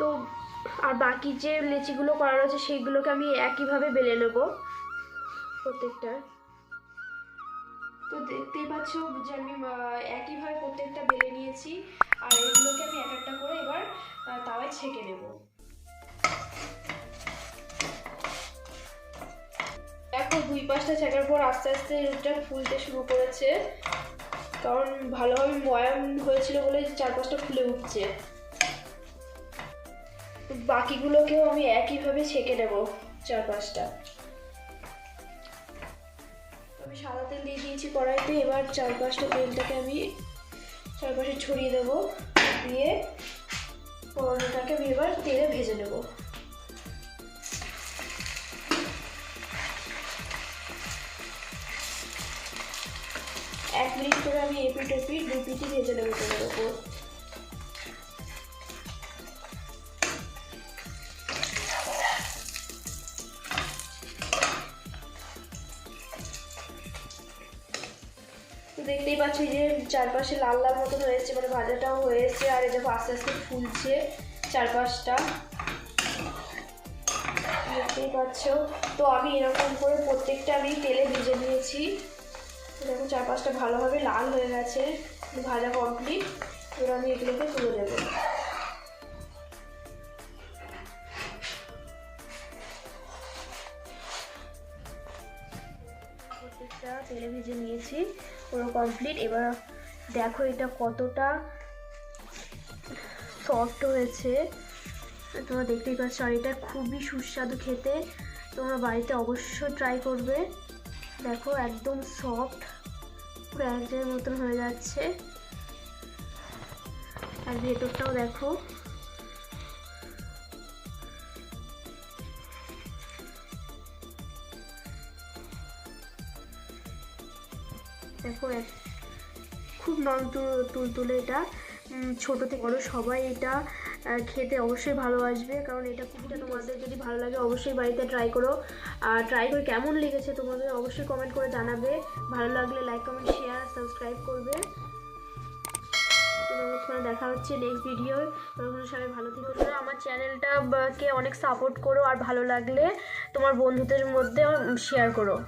তো, আর বাকি যে লেচিগুলো করা রয়েছে সেইগুলোকে আমি একইভাবে বেলে নেব প্রত্যেকটা। তো দেখতেই পাচ্ছ যে আমি একইভাবে প্রত্যেকটা বেলে নিয়েছি, আর এগুলোকে আমি এক একটা করে এবার তাওয়ায় ছেঁকে নেব। দেখো, দুই পাঁচটা ছেঁকার পর আস্তে আস্তে এটা ফুলতে শুরু করেছে। কারণ ভালোভাবে ময়াম হয়েছিল বলে চার পাঁচটা ফুলে উঠছে। বাকিগুলোকেও আমি একইভাবে ছেঁকে নেব চার পাঁচটা। আমি সাদা তেল দিয়ে দিয়েছি কড়াইতে, এবার চার পাঁচটা তেলটাকে আমি চারপাশে ছড়িয়ে দেবো, দিয়ে পরোটাটাকে আমি এবার তেলে ভেজে নেব। এক মিনিট করে আমি এপিট এপিট দু পিটি ভেজে নেব তেলের ওপর। পাচ্ছি যে চারপাশে লাল লাল মতন হয়েছে মানে ভাজাটাও হয়েছে, আর এই দেখো আস্তে আস্তে ফুলছে চারপাশটা। দেখতেই পাচ্ছ। তো আমি এরকম করে প্রত্যেকটা আমি তেলে ভেজে নিয়েছি। দেখো চারপাশটা ভালোভাবে লাল হয়ে গেছে, ভাজা কমপ্লিট এবার আমি এগুলোকে তুলে দেবো তেলে ভেজে নিয়েছি। পুরো কমপ্লিট এবার দেখো এটা কতটা সফট হয়েছে। তোমরা দেখতেই পাচ্ছ, আর এটা খুবই সুস্বাদু খেতে। তোমরা বাড়িতে অবশ্যই ট্রাই করবে। দেখো একদম সফট পুরো এক মতন হয়ে যাচ্ছে। আর ভেতরটাও দেখো। দেখো খুব নরম তুল- তুলতুলে এটা। ছোট থেকে বড় সবাই এটা খেতে অবশ্যই ভালোবাসবে। কারণ এটা খুব তোমাদের যদি ভালো লাগে, অবশ্যই বাড়িতে ট্রাই করো। আর ট্রাই করে কেমন লেগেছে তোমাদের অবশ্যই কমেন্ট করে জানাবে। ভালো লাগলে লাইক কমেন্ট শেয়ার সাবস্ক্রাইব করবে। ততক্ষণে দেখা হচ্ছে নেক্সট ভিডিও ততক্ষণ সবাই ভালো থেকো। তোমরা আমার চ্যানেলটাকে অনেক সাপোর্ট করো আর ভালো লাগলে তোমার বন্ধুদের মধ্যে শেয়ার করো।